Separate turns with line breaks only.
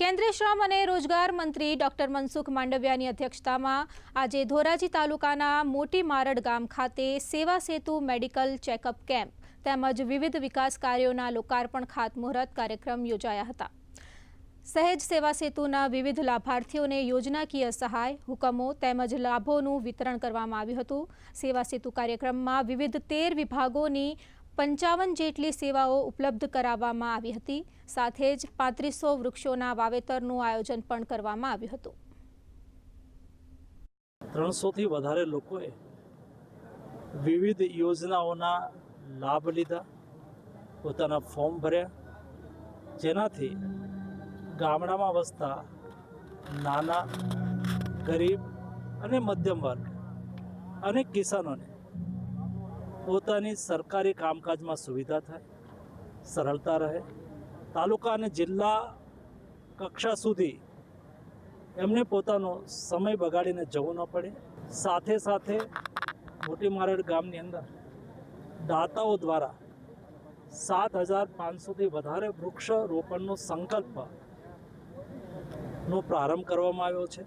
કેન્દ્રીય શ્રમ અને રોજગાર મંત્રી ડોક્ટર મનસુખ માંડવિયાની અધ્યક્ષતામાં આજે ધોરાજી તાલુકાના મોટી મારડ ગામ ખાતે સેવા સેતુ મેડિકલ ચેકઅપ કેમ્પ તેમજ વિવિધ વિકાસ કાર્યોના લોકાર્પણ ખાતમુહૂર્ત કાર્યક્રમ યોજાયા હતા. સહેજ સેવા સેતુના વિવિધ લાભાર્થીઓને યોજનાકીય સહાય, હુકમો તેમજ લાભોનું વિતરણ કરવામાં આવ્યું હતું. સેવા સેતુ કાર્યક્રમમાં વિવિધ તેર વિભાગોની પંચાવન જેટલી સેવાઓ ઉપલબ્ધ કરાવવામાં આવી હતી. સાથે જ પાંત્રીસો વૃક્ષોના વાવેતરનું આયોજન પણ કરવામાં આવ્યું હતું.
ત્રણસોથી વધારે લોકોએ વિવિધ યોજનાઓના લાભ લીધા. પોતાના ફોર્મ ભર્યા. જેનાથી ગામડામાં વસતા નાના, ગરીબ અને મધ્યમ વર્ગ અને કિસાનોને પોતાની સરકારી કામકાજમાં સુવિધા થાય, સરળતા રહે. તાલુકા અને જિલ્લા કક્ષા સુધી એમને પોતાનો સમય બગાડીને જવું ન પડે. સાથે સાથે મોટી મારડ ગામની અંદર દાતાઓ દ્વારા સાત હજાર પાંચસોથી વધારે વૃક્ષ રોપણનો સંકલ્પ નો પ્રારંભ કરવામાં આવ્યો છે.